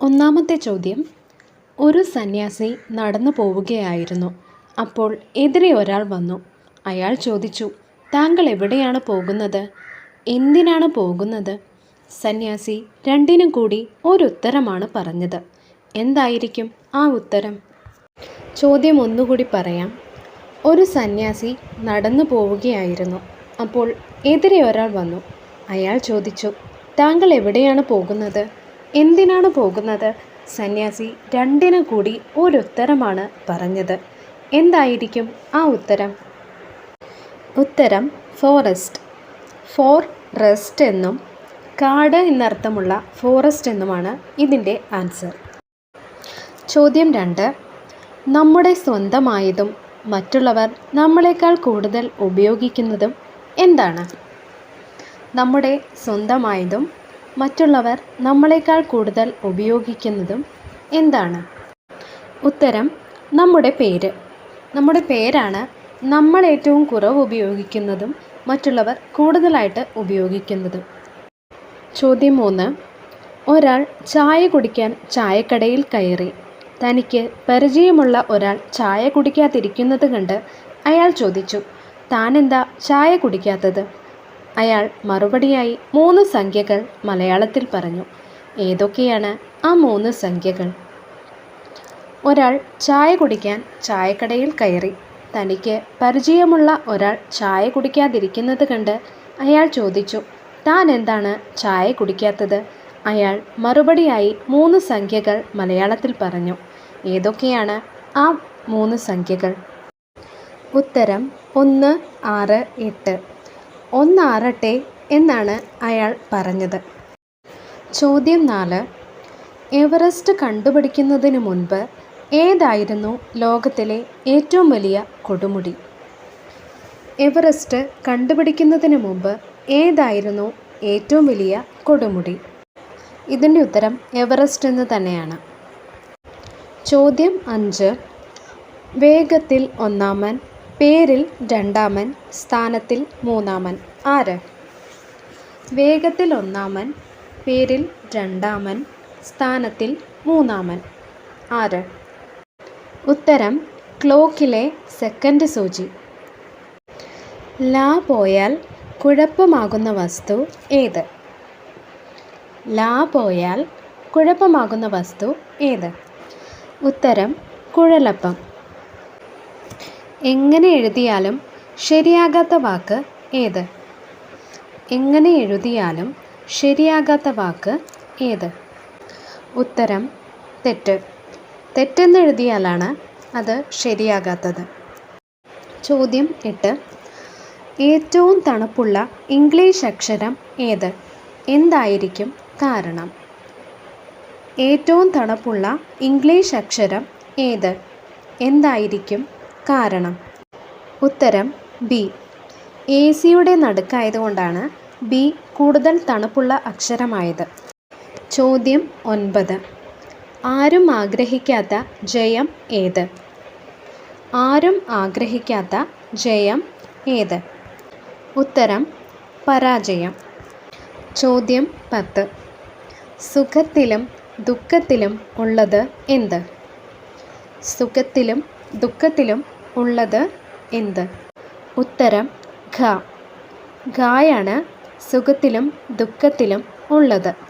ഒന്നാമത്തെ ചോദ്യം. ഒരു സന്യാസി നടന്നു പോവുകയായിരുന്നു. അപ്പോൾ എതിരെ ഒരാൾ വന്നു. അയാൾ ചോദിച്ചു താങ്കൾ എവിടെയാണ് പോകുന്നത്? എന്തിനാണ് പോകുന്നത്? സന്യാസി രണ്ടിനും കൂടി ഒരു ഉത്തരമാണ് പറഞ്ഞത്. എന്തായിരിക്കും ആ ഉത്തരം? ചോദ്യം ഒന്നുകൂടി പറയാം. ഒരു സന്യാസി നടന്നു പോവുകയായിരുന്നു. അപ്പോൾ എതിരെ ഒരാൾ വന്നു. അയാൾ ചോദിച്ചു താങ്കൾ എവിടെയാണ് പോകുന്നത്? എന്തിനാണ് പോകുന്നത്? സന്യാസി രണ്ടിനു കൂടി ഒരുത്തരമാണ് പറഞ്ഞത്. എന്തായിരിക്കും ആ ഉത്തരം? ഉത്തരം ഫോറസ്റ്റ് ഫോർ റെസ്റ്റ് എന്നും കാട് എന്നർത്ഥമുള്ള ഫോറസ്റ്റ് എന്നുമാണ് ഇതിന്റെ ആൻസർ ചോദ്യം രണ്ട്. നമ്മുടെ സ്വന്തമായതും മറ്റുള്ളവർ നമ്മളെക്കാൾ കൂടുതൽ ഉപയോഗിക്കുന്നതും എന്താണ്? നമ്മുടെ സ്വന്തമായതും മറ്റുള്ളവർ നമ്മളെക്കാൾ കൂടുതൽ ഉപയോഗിക്കുന്നതും എന്താണ്? ഉത്തരം നമ്മുടെ പേര്. നമ്മുടെ പേരാണ് നമ്മൾ ഏറ്റവും കുറവ് ഉപയോഗിക്കുന്നതും മറ്റുള്ളവർ കൂടുതലായിട്ട് ഉപയോഗിക്കുന്നതും. ചോദ്യം മൂന്ന്. ഒരാൾ ചായ കുടിക്കാൻ ചായക്കടയിൽ കയറി. തനിക്ക് പരിചയമുള്ള ഒരാൾ ചായ കുടിക്കാതിരിക്കുന്നത് കണ്ട് അയാൾ ചോദിച്ചു താനെന്താ ചായ കുടിക്കാത്തത്? അയാൾ മറുപടിയായി മൂന്ന് സംഖ്യകൾ മലയാളത്തിൽ പറഞ്ഞു. ഏതൊക്കെയാണ് ആ മൂന്ന് സംഖ്യകൾ? ഒരാൾ ചായ കുടിക്കാൻ ചായക്കടയിൽ കയറി. തനിക്ക് പരിചയമുള്ള ഒരാൾ ചായ കുടിക്കാതിരിക്കുന്നത് കണ്ട് അയാൾ ചോദിച്ചു താൻ എന്താണ് ചായ കുടിക്കാത്തത്? അയാൾ മറുപടിയായി മൂന്ന് സംഖ്യകൾ മലയാളത്തിൽ പറഞ്ഞു. ഏതൊക്കെയാണ് ആ മൂന്ന് സംഖ്യകൾ? ഉത്തരം ഒന്ന് ആറ് എട്ട്. ഒന്നാറട്ടെ എന്നാണ് അയാൾ പറഞ്ഞത്. ചോദ്യം നാല്. എവറസ്റ്റ് കണ്ടുപിടിക്കുന്നതിന് മുൻപ് ഏതായിരുന്നു ലോകത്തിലെ ഏറ്റവും വലിയ കൊടുമുടി? എവറസ്റ്റ് കണ്ടുപിടിക്കുന്നതിന് മുമ്പ് ഏതായിരുന്നു ഏറ്റവും വലിയ കൊടുമുടി? ഇതിന്റെ ഉത്തരം എവറസ്റ്റ് എന്ന് തന്നെയാണ്. ചോദ്യം അഞ്ച്. വേഗത്തിൽ ഒന്നാമൻ പേരിൽ രണ്ടാമൻ സ്ഥാനത്തിൽ മൂന്നാമൻ. ആര്? വേഗത്തിൽ ഒന്നാമൻ പേരിൽ രണ്ടാമൻ സ്ഥാനത്തിൽ മൂന്നാമൻ. ആര്? ഉത്തരം ക്ലോക്കിലെ സെക്കൻഡ് സൂചി. ലാ പോയാൽ കുഴപ്പമാകുന്ന വസ്തു ഏത്? ലാ പോയാൽ കുഴപ്പമാകുന്ന വസ്തു ഏത്? ഉത്തരം കുഴലപ്പം. എങ്ങനെ എഴുതിയാലും ശരിയാകാത്ത വാക്ക് ഏത്? എങ്ങനെ എഴുതിയാലും ശരിയാകാത്ത വാക്ക് ഏത്? ഉത്തരം തെറ്റ്. തെറ്റെന്ന് എഴുതിയാലാണ് അത് ശരിയാകാത്തത്. ചോദ്യം എട്ട്. ഏറ്റവും തണുപ്പുള്ള ഇംഗ്ലീഷ് അക്ഷരം ഏത്? എന്തായിരിക്കും കാരണം? ഏറ്റവും തണുപ്പുള്ള ഇംഗ്ലീഷ് അക്ഷരം ഏത്? എന്തായിരിക്കും കാരണം. ഉത്തരം ബി എ സിയുടെ നടുക്കായതുകൊണ്ടാണ് ബി കൂടുതൽ തണുപ്പുള്ള അക്ഷരമായത്. ചോദ്യം ഒൻപത്. ആരും ആഗ്രഹിക്കാത്ത ജയം ഏത്? ആരും ആഗ്രഹിക്കാത്ത ജയം ഏത്? ഉത്തരം പരാജയം. ചോദ്യം പത്ത്. സുഖത്തിലും ദുഃഖത്തിലും ഉള്ളത് എന്ത്? സുഖത്തിലും ദുഃഖത്തിലും ഉള്ളത് എന്ത്? ഉത്തരം ഖ. ഖായാണ് സുഖത്തിലും ദുഃഖത്തിലും ഉള്ളത്.